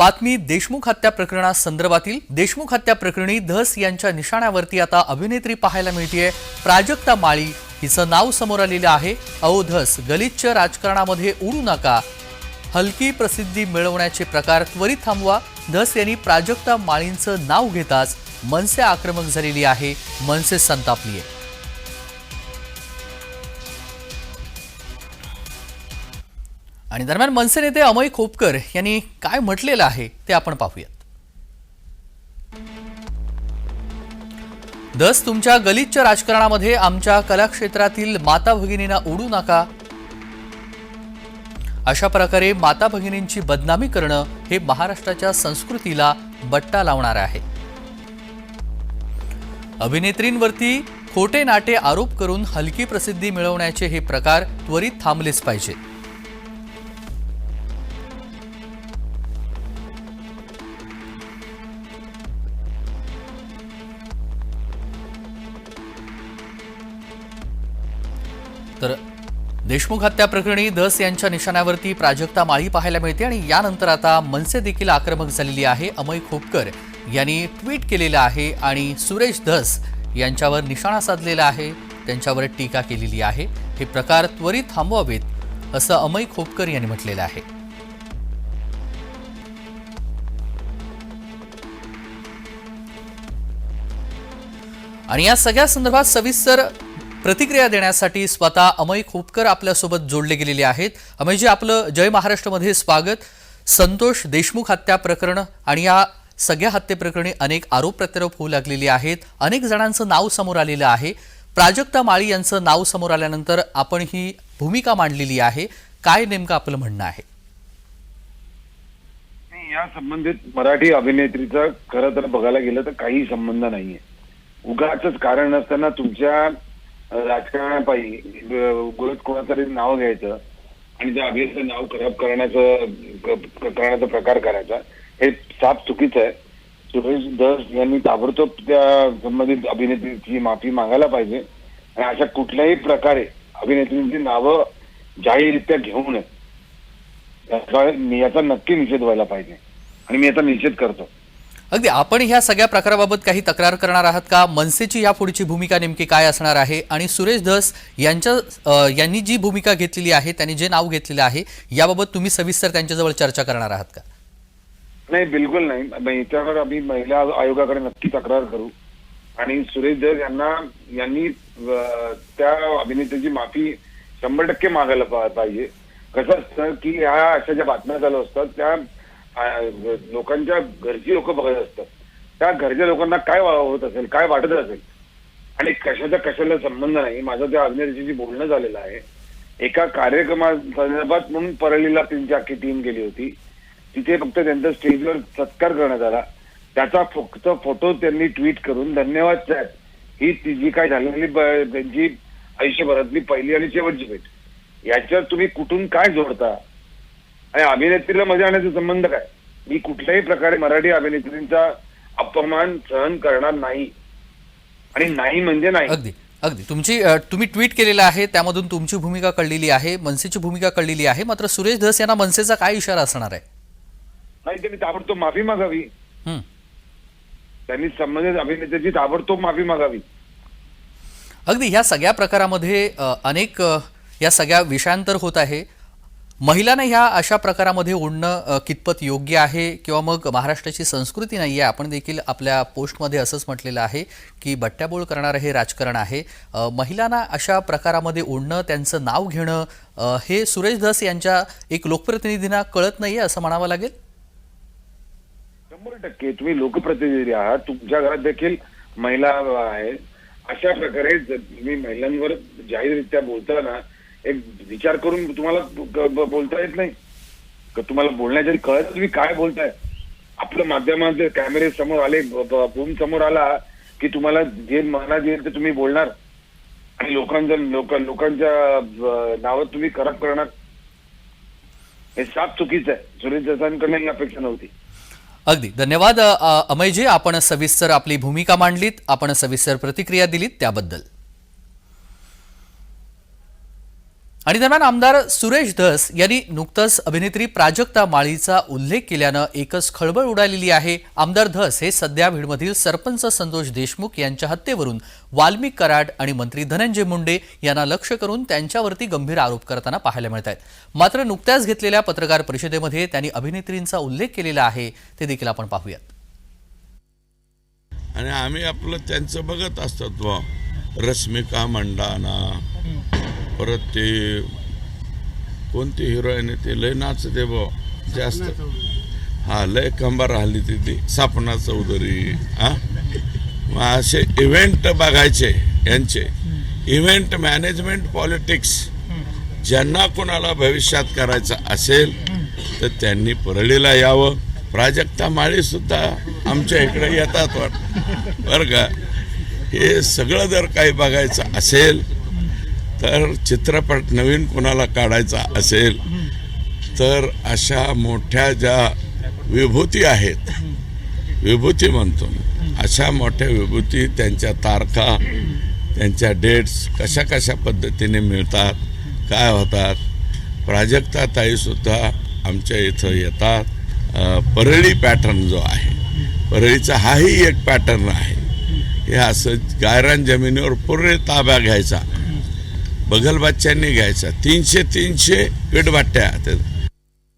बातमी देशमुख हत्या प्रकरणासंदर्भातील देशमुख हत्या प्रकरणी धस यांच्या निशाण्यावरती आता अभिनेत्री पाहायला मिळतीये. प्राजक्ता माळी हिचं नाव समोर आलेलं आहे. अहो धस गलिच्छ राजकारणामध्ये उडू नका. हलकी प्रसिद्धी मिळवण्याचे प्रकार त्वरित थांबवा. धस यांनी प्राजक्ता माळींचं नाव घेताच मनसे आक्रमक झालेली आहे. मनसे संतापली आहे आणि दरम्यान मनसे नेते अमय खोपकर यांनी काय म्हटलेलं आहे ते आपण पाहूयात. दस तुमच्या गलिच्छ राजकारणामध्ये आमच्या कलाक्षेत्रातील माता भगिनींना उडू नका. अशा प्रकारे माता भगिनींची बदनामी करणं हे महाराष्ट्राच्या संस्कृतीला बट्टा लावणार आहे. अभिनेत्रींवरती खोटे नाटे आरोप करून हलकी प्रसिद्धी मिळवण्याचे हे प्रकार त्वरित थांबलेच पाहिजेत. तर देशमुख हत्या प्रकरणी धस यांच्या निशाण्यावरती प्राजक्ता माळी पाहायला मिळते आणि यानंतर आता मनसे देखील आक्रमक झालेली आहे. अमय खोपकर यांनी ट्विट केलेलं आहे आणि सुरेश धस यांच्यावर निशाणा साधलेला आहे. त्यांच्यावर टीका केलेली आहे. हे प्रकार त्वरित थांबवावेत असं अमय खोपकर यांनी म्हटलेलं आहे. आणि या सगळ्या संदर्भात सविस्तर प्रतिक्रिया देण्यासाठी स्वतः अमय खोपकर आपल्यासोबत जोडले गेलेले आहेत. अमयजी आपलं जय महाराष्ट्रमध्ये स्वागत. संतोष देशमुख हत्या प्रकरण आणि या सगळ्या हत्येप्रकरणी अनेक आरोप प्रत्यारोप होऊ लागलेले आहेत. अनेक जणांचं नाव समोर आलेलं आहे. प्राजक्ता माळी यांचं नाव समोर आल्यानंतर आपण ही भूमिका मांडलेली आहे. काय नेमकं आपलं म्हणणं आहे? या संबंधित मराठी अभिनेत्रीचा खरं तर बघायला गेलं तर काही संबंध नाहीये. उगाच कारण नसताना तुमच्या राजकारणापायी अं, कोणातरी नाव घ्यायचं आणि त्या अभिनेत्रीचं नाव खराब करण्याचं करण्याचा प्रकार करायचा हे साफ चुकीचं आहे. सुरेश दस यांनी ताबडतोब त्या संबंधित अभिनेत्रीची माफी मागायला पाहिजे. आणि अशा कुठल्याही प्रकारे अभिनेत्रींची नावं जाहीररित्या घेऊ नये. याचा नक्की निषेध व्हायला पाहिजे. आणि मी याचा निषेध करतो. अगदी आपण ह्या सगळ्या प्रकाराबाबत काही तक्रार करणार आहात का? मनसेची या पुढची भूमिका नेमकी काय असणार आहे? आणि सुरेश धस यांच्या यांनी जी भूमिका घेतलेली आहे त्यांनी जे नाव घेतलेलं आहे याबाबत तुम्ही सविस्तर त्यांच्याजवळ चर्चा करणार आहात का? नाही बिलकुल नाही. याच्यावर आम्ही महिला आयोगाकडे नक्की तक्रार करू. आणि सुरेश धस यांना यांनी त्या अभिनेत्याची माफी शंभर टक्के मागायला पा- पाहिजे. कसं असतं की ह्या अशा ज्या बातम्या चालू असतात त्या लोकांच्या घरची लोक बघत असतात. त्या घरच्या लोकांना काय होत असेल काय वाटत असेल? आणि कशाचा कशाला संबंध नाही? माझं त्या अभिनेत्याशी बोलणं झालेलं आहे. एका कार्यक्रमा संदर्भात म्हणून परळीला त्यांची अख्खी टीम गेली होती. तिथे फक्त त्यांचा स्टेजवर सत्कार करण्यात आला. त्याचा फक्त फोटो त्यांनी ट्विट करून धन्यवाद साहेब ही ती जी काय झालेली त्यांची आयुष्यभरातली पहिली आणि शेवटची भेट. याच्यात तुम्ही कुठून काय जोडता? आणि अभिनेत्रीला मजा आणण्याचा संबंध काय? मी कुठल्याही प्रकारे मराठी अभिनेत्रींचा अपमान सहन करणार नाही. आणि नाही म्हणजे नाही. अगदी अगदी. तुमची तुम्ही ट्विट केलेलं आहे त्यामधून तुमची भूमिका कळलेली आहे मनसेची भूमिका कळलेली आहे मात्र सुरेश धस यांना मनसेचा काय इशारा असणार आहे? नाही त्यांनी ताबडतोब माफी मागावी. हं. त्यांनी संबंधित अभिनेत्याची ताबडतोब माफी मागावी. अगदी ह्या सगळ्या प्रकारामध्ये अनेक या सगळ्या विषयांतर होत आहे. महिलांना ह्या अशा प्रकारामध्ये ओढणं कितपत योग्य आहे किंवा मग महाराष्ट्राची संस्कृती नाही आहे? आपण देखील आपल्या पोस्टमध्ये असंच म्हटलेलं आहे की बट्ट्याबोळ करणारं हे राजकारण आहे. महिलांना अशा प्रकारामध्ये ओढणं त्यांचं नाव घेणं हे सुरेश धस यांच्या एक लोकप्रतिनिधींना कळत नाही आहे असं म्हणावं लागेल? शंभर टक्के. तुम्ही लोकप्रतिनिधी आहात. तुमच्या घरात देखील महिला आहेत. अशा प्रकारे जर तुम्ही महिलांवर जाहीररित्या बोलताना एक विचार करून तुम्हाला बोलता येत नाही. तुम्हाला बोलण्याच्या कळत तुम्ही काय बोलताय? आपलं माध्यमात कॅमेरे समोर आले फोन समोर आला की तुम्हाला जे मनात येईल ते तुम्ही बोलणार. आणि लोकांच्या लोक लोकांच्या नावात तुम्ही खराब करणार. हे साफ चुकीचं आहे. सुरेश देसाईंकडनं ही अपेक्षा नव्हती. अगदी. धन्यवाद अमयजी. आपण सविस्तर आपली भूमिका मांडलीत. आपण सविस्तर प्रतिक्रिया दिलीत त्याबद्दल. आणि दरम्यान आमदार सुरेश धस यांनी नुकतंच अभिनेत्री प्राजक्ता माळीचा उल्लेख केल्यानं एकच खळबळ उडालेली आहे. आमदार धस हे सध्या बीडमधील सरपंच संतोष देशमुख यांच्या हत्येवरून वाल्मिक कराड आणि मंत्री धनंजय मुंडे यांना लक्ष करून त्यांच्यावरती गंभीर आरोप करताना पाहायला मिळत आहेत मात्र नुकत्याच घेतलेल्या पत्रकार परिषदेमध्ये त्यांनी अभिनेत्रींचा उल्लेख केलेला आहे ते देखील आपण पाहूयात. आणि आम्ही आपलं त्यांचं बघत असतो रश्मिका मंडाना. परत ते कोणती हिरोईन आहे ते लय नाचते बुवा जास्त. हा लय कंबार हल्ली तिथे सपना चौधरी हा? मग असे इव्हेंट बघायचे यांचे. इव्हेंट मॅनेजमेंट पॉलिटिक्स ज्यांना कोणाला भविष्यात करायचं असेल तर त्यांनी परळीला यावं. प्राजक्ता माळी सुद्धा आमच्या इकडे येतात वाट बरं का? हे सगळं जर काही बघायचं असेल तर चित्रपट नवीन कोणाला काढायचा असेल तर अशा मोठ्या ज्या विभूती आहेत विभूती म्हणतो अशा मोठ्या विभूती त्यांच्या तारखा त्यांच्या डेट्स कशा कशा पद्धतीने मिळतात काय होतात प्राजक्ता ताईसुद्धा आमच्या इथं येतात. परळी पॅटर्न जो आहे परळीचा हाही एक पॅटर्न आहे. हे असं गायरान जमिनीवर पूर्ण ताब्या घ्यायचा. बगलबाच्यांनी घ्यायचा. तीनशे तीनशे विटभाट्या त्या